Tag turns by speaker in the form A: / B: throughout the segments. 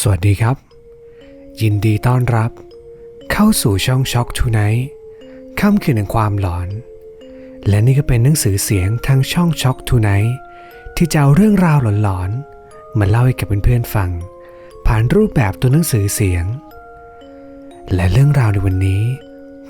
A: สวัสดีครับ ยินดีต้อนรับ เข้าสู่ช่องช็อกทูไนท์ค่ำคืนแห่งความหลอน และนี่ก็เป็นหนังสือเสียงทางช่องช็อกทูไนท์ที่จะเอาเรื่องราวหลอนๆมาเล่าให้กับเพื่อนๆฟัง ผ่านรูปแบบตัวหนังสือเสียง และเรื่องราวในวันนี้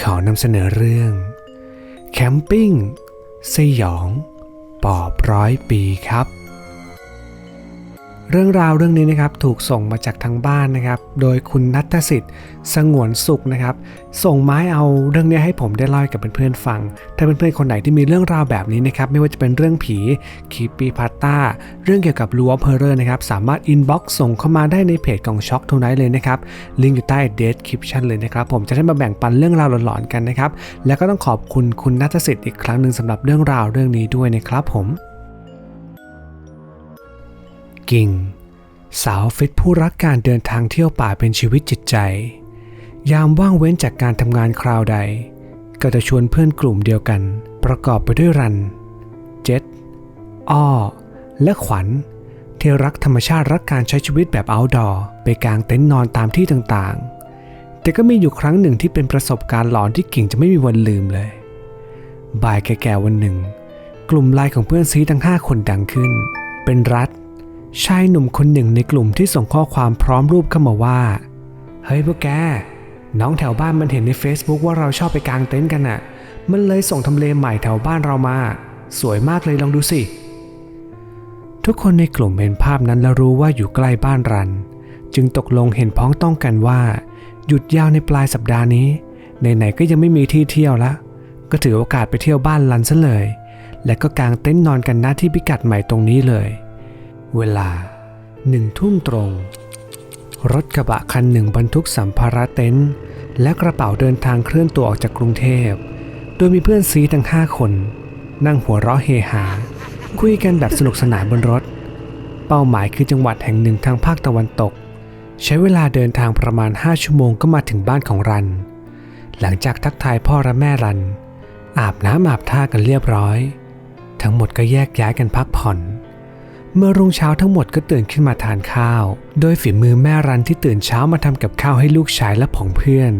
A: ขอนำเสนอเรื่อง แคมปิ้งสยอง ปอบร้อยปีครับ เรื่องราวเรื่องนี้นะครับถูกส่งมาจากทางบ้านนะครับ โดยคุณนัทสิทธิ์สงวนสุขนะครับ ส่งไม้เอาเรื่องนี้ให้ผมได้เล่าให้กับเพื่อนๆฟัง ถ้าเพื่อนๆคนไหนที่มีเรื่องราวแบบนี้นะครับ ไม่ว่าจะเป็นเรื่องผีคีปีพัตตาเรื่องเกี่ยวกับลัวเพอร์เรอร์นะครับ สามารถอินบ็อกซ์ส่งเข้ามาได้ในเพจของช็อกทูไนท์เลยนะครับ ลิงก์อยู่ใต้เดสคริปชันเลยนะครับ ผมจะได้มาแบ่งปันเรื่องราวหลอนๆกันนะครับ แล้วก็ต้องขอบคุณคุณนัทสิทธิ์อีกครั้งหนึ่งสำหรับเรื่องราวเรื่องนี้ด้วยนะครับผม กิ่ง สาวฟิตผู้รักการเดินทางเที่ยวป่าเป็นชีวิตจิตใจ ยามว่างเว้นจากการทำงานคราวใด ก็จะชวนเพื่อนกลุ่มเดียวกัน ประกอบไปด้วยรัน เจ็ดอ้อ และขวัญที่รักธรรมชาติรักการใช้ชีวิตแบบ outdoor ไปกางเต็นท์นอนตามที่ต่างๆ แต่ก็มีอยู่ครั้งหนึ่งที่เป็นประสบการณ์หลอนที่กิ่งจะไม่มีวันลืมเลย บ่ายแก่ๆวันหนึ่ง กลุ่มไลน์ของเพื่อนซีทั้งห้าคนดังขึ้น เป็นรัฐ ชายหนุ่มคนหนึ่งในกลุ่มที่ส่งข้อความพร้อมรูปเข้ามาว่า เฮ้ยพวกแก น้องแถวบ้านมันเห็นใน Facebook ว่าเราชอบไปกางเต็นท์กันน่ะ มันเลยส่งทำเลใหม่แถวบ้านเรามา สวยมากเลยลองดูสิ ทุกคนในกลุ่มเห็นภาพนั้นแล้วรู้ว่าอยู่ใกล้บ้านรัน จึงตกลงเห็นพ้องต้องกันว่า หยุดยาวในปลายสัปดาห์นี้ไหนๆก็ยังไม่มีที่เที่ยวละ ก็ถือโอกาสไปเที่ยวบ้านรันซะเลย และก็กางเต็นท์นอนกันหน้าที่พิกัดใหม่ตรงนี้เลย เวลาหนึ่งทุ่มตรง รถกระบะคันหนึ่งบรรทุกสัมภาระเต็นท์และกระเป๋าเดินทางเคลื่อนตัวออกจากกรุงเทพ โดยมีเพื่อนซีทั้งห้าคน นั่งหัวเราะเฮฮา คุยกันแบบสนุกสนานบนรถ เป้าหมายคือจังหวัดแห่งหนึ่งทางภาคตะวันตก ใช้เวลาเดินทางประมาณ 5 ชั่วโมงก็มาถึงบ้านของรัน หลังจากทักทายพ่อและแม่รัน อาบน้ำอาบท่ากันเรียบร้อย ทั้งหมดก็แยกย้ายกันพักผ่อน เมื่อรุ่งเช้าทั้งหมดก็ตื่นขึ้นมาทานข้าว โดยฝีมือแม่รันที่ตื่นเช้ามาทำกับข้าวให้ลูกชายและผองเพื่อน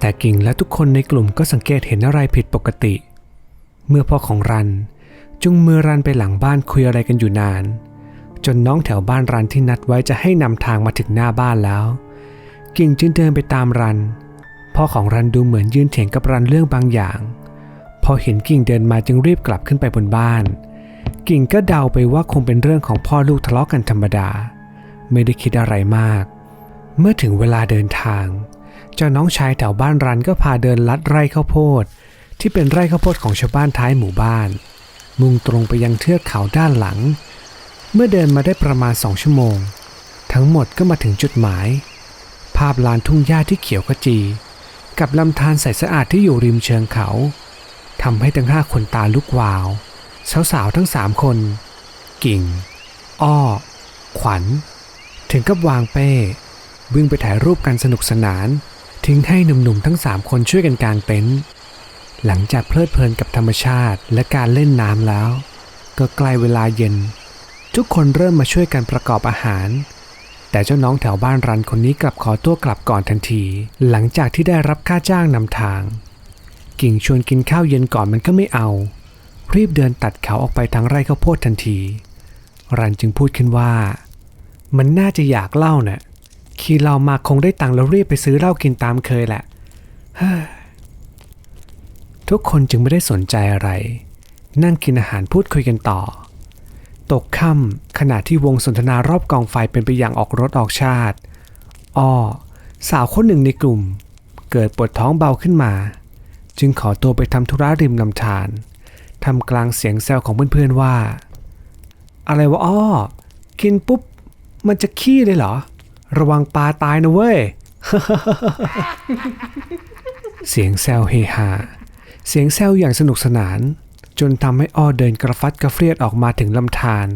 A: แต่กิ่งและทุกคนในกลุ่มก็สังเกตเห็นอะไรผิดปกติ เมื่อพ่อของรัน จุงมือรันไปหลังบ้านคุยอะไรกันอยู่นาน จนน้องแถวบ้านรันที่นัดไว้จะให้นำทางมาถึงหน้าบ้านแล้ว กิ่งจึงเดินไปตามรัน พ่อของรันดูเหมือนยืนเถียงกับรันเรื่องบางอย่าง พอเห็นกิ่งเดินมาจึงรีบกลับขึ้นไปบนบ้าน กิ่งก็เดาไปว่าคงเป็นเรื่องของพ่อลูกทะเลาะกันธรรมดา ไม่ได้คิดอะไรมาก เมื่อถึงเวลาเดินทาง เจ้าน้องชายแถวบ้านรันก็พาเดินลัดไร่ข้าวโพด ที่เป็นไร่ข้าวโพดของชาวบ้านท้ายหมู่บ้าน มุ่งตรงไปยังเทือกเขาด้านหลัง เมื่อเดินมาได้ประมาณสองชั่วโมง ทั้งหมดก็มาถึงจุดหมาย ภาพลานทุ่งหญ้าที่เขียวขจี กับลำธารใสสะอาดที่อยู่ริมเชิงเขาทำให้ทั้งห้าคนตาลุกวาว สาวๆทั้งสามคน กิ่ง อ้อ ขวัญ ถึงกับวางเป้ วิ่งไปถ่ายรูปกันสนุกสนาน ทิ้งให้หนุ่มๆทั้งสามคนช่วยกันกางเต็นท์หลังจากเพลิดเพลินกับธรรมชาติและการเล่นน้ำแล้ว ก็ใกล้เวลาเย็น ทุกคนเริ่มมาช่วยกันประกอบอาหาร แต่เจ้าน้องแถวบ้านรันคนนี้กลับขอตัวกลับก่อนทันที หลังจากที่ได้รับค่าจ้างนำทาง กิ่งชวนกินข้าวเย็นก่อนมันก็ไม่เอา รีบเดินตัดเขาออกไปทางไร่ข้าวโพดทันที รันจึงพูดขึ้นว่า มันน่าจะอยากเล่าน่ะขี่เรามาคงได้ตังค์แล้วรีบไปซื้อเหล้ากินตามเคยแหละทุกคนจึงไม่ได้สนใจอะไร นั่งกินอาหารพูดคุยกันต่อ ตกค่ำขณะที่วงสนทนารอบกองไฟเป็นไปอย่างออกรถออกชาติ อ้อ สาวคนหนึ่งในกลุ่ม เกิดปวดท้องเบาขึ้นมา จึงขอตัวไปทำธุระริมลำธาร ทำกลางเสียงแซวของเพื่อนๆว่า อะไรวะอ้อ กินปุ๊บ มันจะขี้เลยเหรอ ระวังปลาตายนะเว้ย เสียงแซวเฮฮา เสียงแซวอย่างสนุกสนาน จนทำให้อ้อเดินกระฟัดกระเฟียดออกมาถึงลำธาร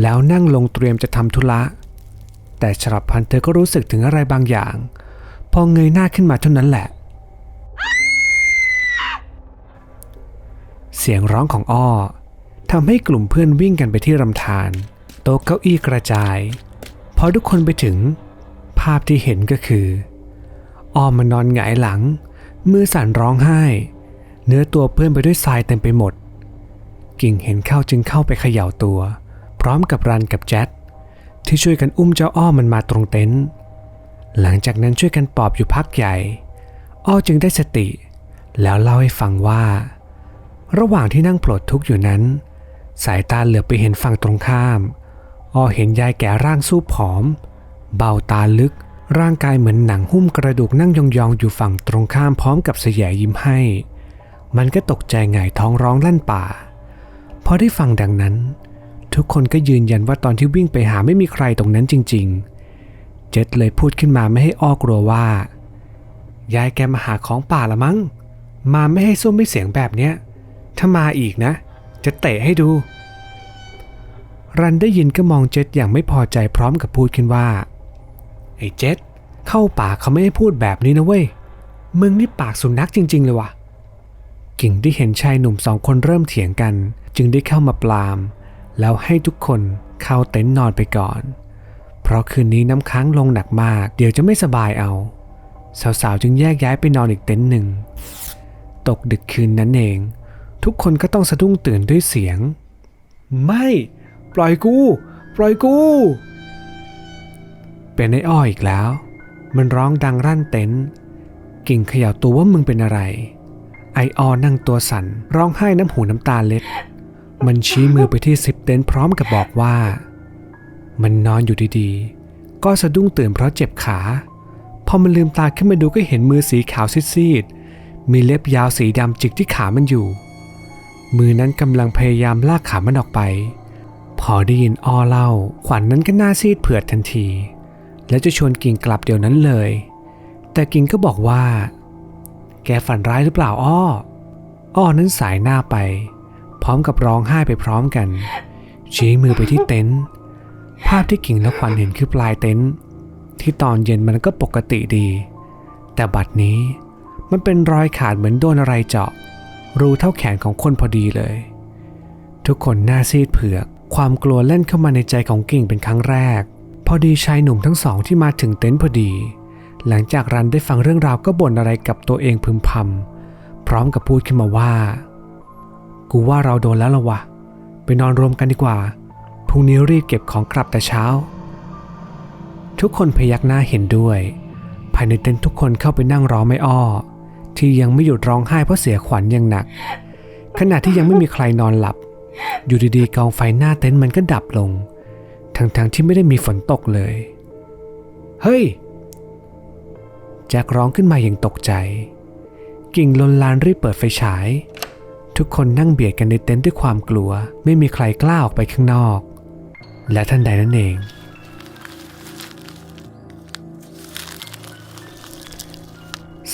A: แล้วนั่งลงเตรียมจะทำธุระ แต่ฉลับพันเธอก็รู้สึกถึงอะไรบางอย่าง พอเงยหน้าขึ้นมาเท่านั้นแหละ เสียงร้องของอ้อทำให้กลุ่มเพื่อนวิ่งกันไปที่ลำธารโต๊ะเก้าอี้กระจาย พอทุกคนไปถึง ภาพที่เห็นก็คือ อ้อมมันนอนหงายหลัง มือสั่นร้องไห้ เนื้อตัวเปื้อนไปด้วยทรายเต็มไปหมด กิ่งเห็นเข้าจึงเข้าไปเขย่าตัว พร้อมกับรันกับแจ็ดที่ช่วยกันอุ้มเจ้าอ้อมันมาตรงเต็นท์หลังจากนั้นช่วยกันปอบอยู่พักใหญ่ อ้อจึงได้สติ แล้วเล่าให้ฟังว่า ระหว่างที่นั่งปลดทุกข์อยู่นั้น สายตาเหลือบไปเห็นฝั่งตรงข้าม อ้อเห็นยายแก่ร่างสู้ผอม เบาตาลึก ร่างกายเหมือนหนังหุ้มกระดูกนั่งยองๆ อยู่ฝั่งตรงข้ามพร้อมกับเสยยิ้มให้ มันก็ตกใจหงท้องร้องลั่นป่า พอได้ฟังดังนั้น ทุกคนก็ยืนยันว่าตอนที่วิ่งไปหาไม่มีใครตรงนั้นจริง ๆ เจ็ดเลยพูดขึ้นมาไม่ให้อ้อกลัวว่ายายแกมาหาของป่าละมั้ง มาไม่ให้ส้มไม่เสียงแบบเนี้ย ถ้ามาอีกนะ จะเตะให้ดู รันได้ยินก็มองเจ็ดอย่างไม่พอใจพร้อมกับพูดขึ้นว่า ไอ้เจ็ดเข้าป่าเขาไม่ให้พูดแบบนี้นะเว้ย มึงนี่ปากสุนัขจริง ๆ เลยว่ะ กิ่งได้เห็นชายหนุ่มสองคนเริ่มเถียงกัน จึงได้เข้ามาปลาม แล้วให้ทุกคนเข้าเต็นท์นอนไปก่อน เพราะคืนนี้น้ำค้างลงหนักมาก เดี๋ยวจะไม่สบายเอา สาวๆจึงแยกย้ายไปนอนอีกเต็นท์หนึ่ง ตกดึกคืนนั้นเอง ทุกคนก็ต้องสะดุ้งตื่นด้วยเสียง ไม่ ปล่อยกู ปล่อยกู เป็นไอ้อ้ออีกแล้ว มันร้องดังรั่นเต็นท์กิ่งเขย่าตัวว่ามึงเป็นอะไร ไอออนั่งตัวสั่นร้องไห้น้ำหูน้ำตาเล็ด มันชี้มือไปที่ซิปเต็นพร้อมกับบอกว่า มันนอนอยู่ดีๆ ก็สะดุ้งตื่นเพราะเจ็บขา พอมันลืมตาขึ้นมาดูก็เห็นมือสีขาวซีดๆมีเล็บยาวสีดำจิกที่ขามันอยู่ มือนั้นกำลังพยายามลากขามันออกไป พอได้ยินอ้อเล่า ขวัญนนั้นก็หน้าซีดเผือดทันที แล้วจะชวนกิ่งกลับเดี๋ยวนั้นเลย แต่กิ่งก็บอกว่า แกฝันร้ายหรือเปล่าอ้อ อ้อนั้นสายหน้าไป พร้อมกับร้องไห้ไปพร้อมกัน ชี้มือไปที่เต็นท์ภาพที่กิ่งและขวัญเห็นคือปลายเต็นท์ที่ตอนเย็นมันก็ปกติดี แต่บัดนี้มันเป็นรอยขาดเหมือนโดนอะไรเจาะ รูเท่าแขนของคนพอดีเลย ทุกคนหน้าซีดเผือก ความกลัวเล่นเข้ามาในใจของกิ่งเป็นครั้งแรก พอดีชายหนุ่มทั้งสองที่มาถึงเต็นท์พอดี หลังจากรันได้ฟังเรื่องราวก็บ่นอะไรกับตัวเองพึมพำพร้อมกับพูดขึ้นมาว่า กูว่าเราโดนแล้วละวะไปนอนรวมกันดีกว่าพรุ่งนี้รีบเก็บของกลับแต่เช้า ทุกคนพยักหน้าเห็นด้วย ภายในเต็นท์ทุกคนเข้าไปนั่งรอไม่อ้อ ที่ยังไม่หยุดร้องไห้เพราะเสียขวัญอย่างหนัก ขณะที่ยังไม่มีใครนอนหลับ อยู่ดีๆกองไฟหน้าเต็นท์มันก็ดับลง ทั้งๆที่ไม่ได้มีฝนตกเลย เฮ้ยแจ็คร้องขึ้นมาอย่างตกใจ กิ่งลนลานรีบเปิดไฟฉาย ทุกคนนั่งเบียดกันในเต็นท์ด้วยความกลัว ไม่มีใครกล้าออกไปข้างนอก และทันใดนั้นเอง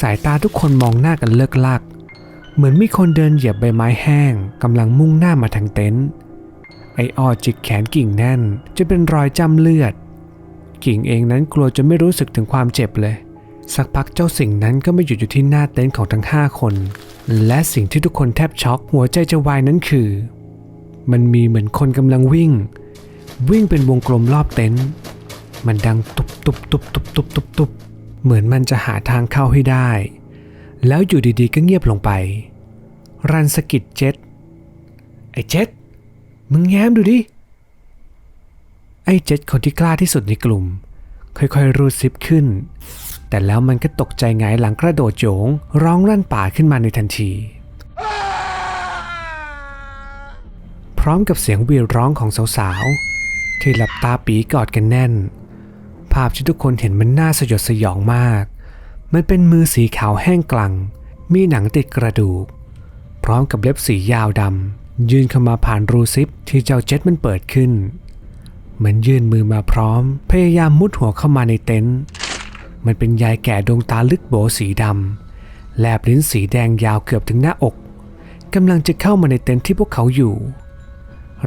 A: สายตาทุกคนมองหน้ากันเลิกลัก เหมือนมีคนเดินเหยียบใบไม้แห้งกำลังมุ่งหน้ามาทางเต็นท์ไอออจิกแขนกิ่งแน่นจะเป็นรอยจ้ำเลือด กิ่งเองนั้นกลัวจะไม่รู้สึกถึงความเจ็บเลย สักพักเจ้าสิ่งนั้นก็ไม่หยุดอยู่ที่หน้าเต็นท์ของทั้งห้าคน และสิ่งที่ทุกคนแทบช็อกหัวใจจะวายนั้นคือ มันมีเหมือนคนกำลังวิ่ง วิ่งเป็นวงกลมรอบเต็นท์มันดังตุบตุบตุบตุบตุบตุบตุบ เหมือนมันจะหาทางเข้าให้ได้ แล้วอยู่ดีๆก็เงียบลงไป รันสกิดเจ็ดไอ้เจ็ดมึงแง้มดูดิ ไอ้เจ็ดคนที่กล้าที่สุดในกลุ่ม ค่อยๆรูดซิปขึ้น แต่แล้วมันก็ตกใจหงหลังกระโดดโจงร้องลั่นป่าขึ้นมาในทันที พร้อมกับเสียงวีร้องของสาวๆที่หลับตาปีกอดกันแน่นาพที่ทุกคนเห็นมันน่าสยดสยองมาก มันเป็นมือสีขาวแห้งกลัง มีหนังติดกระดูก พร้อมกับเล็บสียาวดำยื่นเข้ามาผ่านรูซิปที่เจ้าเจ็ตมันเปิดขึ้นเหมือนยื่นมือมาพร้อม พยายามมุดหัวเข้ามาในเต็นท์มันเป็นยายแก่ดวงตาลึกโบสีดำแลบลิ้นสีแดงยาวเกือบถึงหน้าอกกำลังจะเข้ามาในเต็นท์ที่พวกเขาอยู่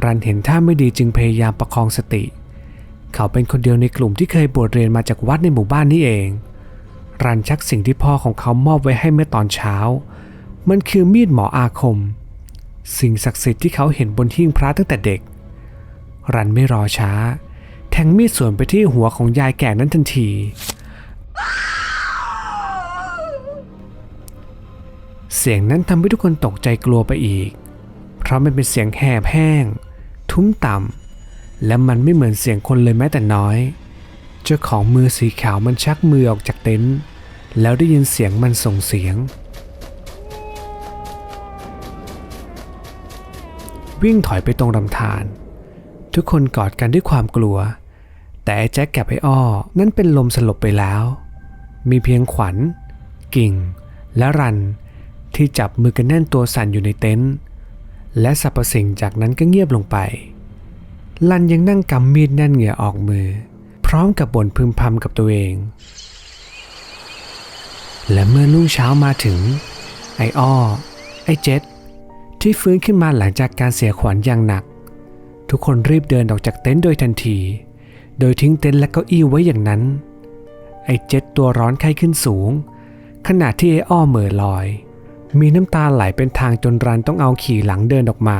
A: รันเห็นท่าไม่ดีจึงพยายามประคองสติเขาเป็นคนเดียวในกลุ่มที่เคยบวชเรียนมาจากวัดในหมู่บ้านนี้เอง รันชักสิ่งที่พ่อของเขามอบไว้ให้เมื่อตอนเช้า มันคือมีดหมออาคม สิ่งศักดิ์สิทธิ์ที่เขาเห็นบนหิ้งพระตั้งแต่เด็ก รันไม่รอช้า แทงมีดสวนไปที่หัวของยายแก่นั้นทันที เสียงนั้นทำให้ทุกคนตกใจกลัวไปอีก เพราะมันเป็นเสียงแหบแห้ง ทุ้มต่ำ และมันไม่เหมือนเสียงคนเลยแม้แต่น้อย เจ้าของมือสีขาวมันชักมือออกจากเต็นท์แล้วได้ยินเสียงมันส่งเสียง วิ่งถอยไปตรงลำธารทุกคนกอดกันด้วยความกลัว แต่แจ็คกับไอ้อ้อนั่นเป็นลมสลบไปแล้ว มีเพียงขวัญ กิ่ง และรันที่จับมือกันแน่นตัวสั่นอยู่ในเต็นท์และสรรพสิ่งจากนั้นก็เงียบลงไป ลันยังนั่งกำมีดแน่นเหงื่อออกมือ พร้อมกับบ่นพึมพำกับตัวเอง และเมื่อรุ่งเช้ามาถึง ไอ้อ้อ ไอ้เจ็ดที่ฟื้นขึ้นมาหลังจากการเสียขวัญอย่างหนัก ทุกคนรีบเดินออกจากเต็นท์โดยทันที โดยทิ้งเต็นท์และเก้าอี้ไว้อย่างนั้น ไอ้เจ็ดตัวร้อนไข้ขึ้นสูง ขณะที่ไอ้อ้อเหม่อลอย มีน้ำตาไหลเป็นทางจนรันต้องเอาขี่หลังเดินออกมา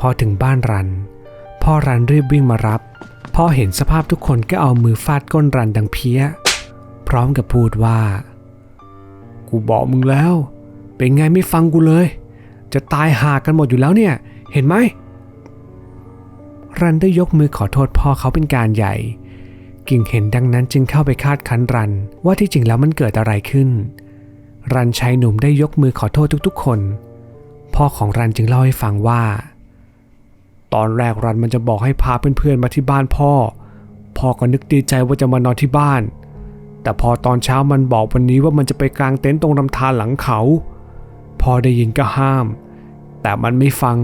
A: พอถึงบ้านรัน พ่อรันรีบวิ่งมารับพ่อเห็นสภาพทุกคนก็เอามือฟาดก้นรันดังเพี้ย พร้อมกับพูดว่า กูบอกมึงแล้ว เป็นไงไม่ฟังกูเลย จะตายหากันหมดอยู่แล้วเนี่ย เห็นไหม รันได้ยกมือขอโทษพ่อเขาเป็นการใหญ่ กิ่งเห็นดังนั้นจึงเข้าไปคาดคันรันว่าที่จริงแล้วมันเกิดอะไรขึ้น รันชายหนุ่มได้ยกมือขอโทษทุกๆคน พ่อของรันจึงเล่าให้ฟังว่า ตอนแรกรันมันจะบอกให้พาเพื่อนๆมาที่บ้านพ่อ พ่อก็นึกดีใจว่าจะมานอนที่บ้าน แต่พอตอนเช้ามันบอกวันนี้ว่ามันจะไปกางเต็นท์ตรงลำธารหลังเขา พ่อได้ยินก็ห้าม แต่มันไม่ฟัง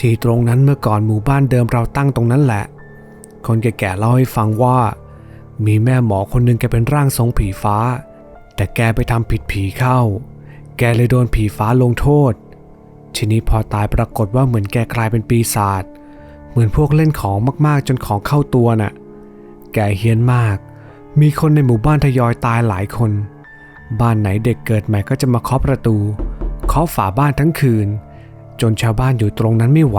A: ที่ตรงนั้นเมื่อก่อนหมู่บ้านเดิมเราตั้งตรงนั้นแหละ คนแก่ๆเล่าให้ฟังว่า มีแม่หมอคนหนึ่งแกเป็นร่างทรงผีฟ้า แต่แกไปทำผิดผีเข้า แกเลยโดนผีฟ้าลงโทษ ทีนี้พอตายปรากฏว่าเหมือนแกกลายเป็นปีศาจ เหมือนพวกเล่นของมากๆ จนของเข้าตัวน่ะ แกเฮี้ยนมาก มีคนในหมู่บ้านทยอยตายหลายคน บ้านไหนเด็กเกิดใหม่ก็จะมาเคาะประตู เคาะฝาบ้านทั้งคืน จนชาวบ้านอยู่ตรงนั้นไม่ไหว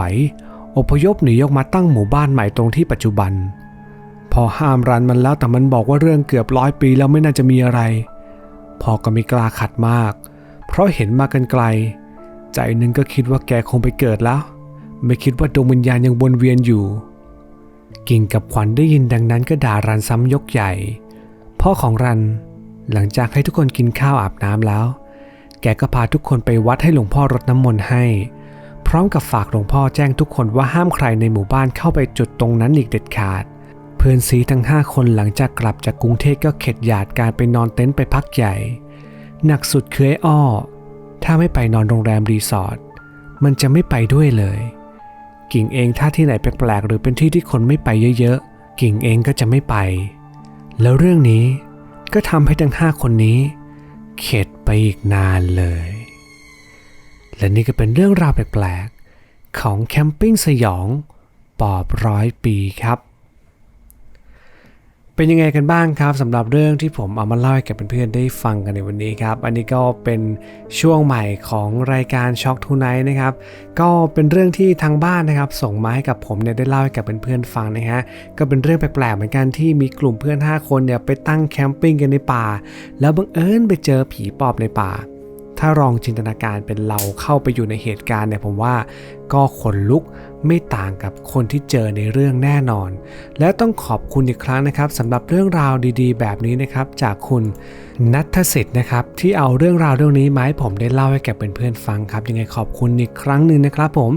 A: อพยพหนีออกมาตั้งหมู่บ้านใหม่ตรงที่ปัจจุบัน พอห้ามรันมันแล้วแต่มันบอกว่าเรื่องเกือบร้อยปีแล้วไม่น่าจะมีอะไร พอก็ไม่กล้าขัดมาก เพราะเห็นมากันไกล ใจหนึ่งก็คิดว่าแกคงไปเกิดแล้ว ไม่คิดว่าดวงวิญญาณยังวนเวียนอยู่ กิ่งกับขวัญได้ยินดังนั้นก็ด่ารันซ้ำยกใหญ่ พ่อของรันหลังจากให้ทุกคนกินข้าวอาบน้ำแล้ว แกก็พาทุกคนไปวัดให้หลวงพ่อรดน้ำมนต์ให้ พร้อมกับฝากหลวงพ่อแจ้งทุกคนว่าห้ามใครในหมู่บ้านเข้าไปจุดตรงนั้นอีกเด็ดขาด เพื่อนซีทั้งห้าคนหลังจากกลับจากกรุงเทพก็เข็ดหยาดการไปนอนเต็นท์ไปพักใหญ่ หนักสุดคือไอ้อ้อ ถ้าไม่ไปนอนโรงแรมรีสอร์ทมันจะไม่ไปด้วยเลย กิ่งเองถ้าที่ไหนแปลกๆหรือเป็นที่ที่คนไม่ไปเยอะๆ กิ่งเองก็จะไม่ไป แล้วเรื่องนี้ก็ทำให้ทั้งห้าคนนี้ เข็ดไปอีกนานเลย และนี่ก็เป็นเรื่องราวแปลกๆ ของแคมปิ้งสยองปอบร้อยปีครับ เป็นยังไงกันบ้างครับสำหรับเรื่องที่ผมเอามาเล่าให้กับเพื่อนๆได้ฟังกันในวันนี้ครับ อันนี้ก็เป็นช่วงใหม่ของรายการช็อกทูไนท์นะครับ ก็เป็นเรื่องที่ทางบ้านนะครับ ส่งมาให้กับผมเนี่ยได้เล่าให้กับเพื่อนๆฟังนะฮะก็เป็นเรื่องแปลกๆเหมือนกันที่มีกลุ่มเพื่อน 5 คนเนี่ยไปตั้งแคมปิ้งกันในป่า แล้วบังเอิญไปเจอผีปอบในป่า ถ้าลองจินตนาการเป็นเราเข้าไปอยู่ในเหตุการณ์เนี่ยผมว่าก็ขนลุกไม่ต่างกับคนที่เจอในเรื่องแน่นอน และต้องขอบคุณอีกครั้งนะครับสำหรับเรื่องราวดีๆ แบบนี้นะครับ จากคุณนัทสิทธิ์นะครับ ที่เอาเรื่องราวเรื่องนี้มาให้ผมได้เล่าให้แก่เพื่อนๆฟังครับ ยังไงขอบคุณอีกครั้งหนึ่งนะครับผม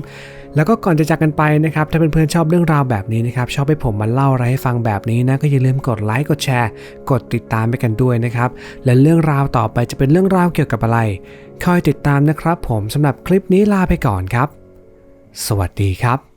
A: แล้วก็ก่อนจะจากกันไปนะครับ ถ้าเพื่อนๆชอบเรื่องราวแบบนี้นะครับ ชอบให้ผมมาเล่าอะไรให้ฟังแบบนี้นะก็อย่าลืมกดไลค์กดแชร์ กดติดตามไปกันด้วยนะครับ และเรื่องราวต่อไปจะเป็นเรื่องราวเกี่ยวกับอะไร คอยติดตามนะครับ ผมสำหรับคลิปนี้ลาไปก่อนครับ สวัสดีครับ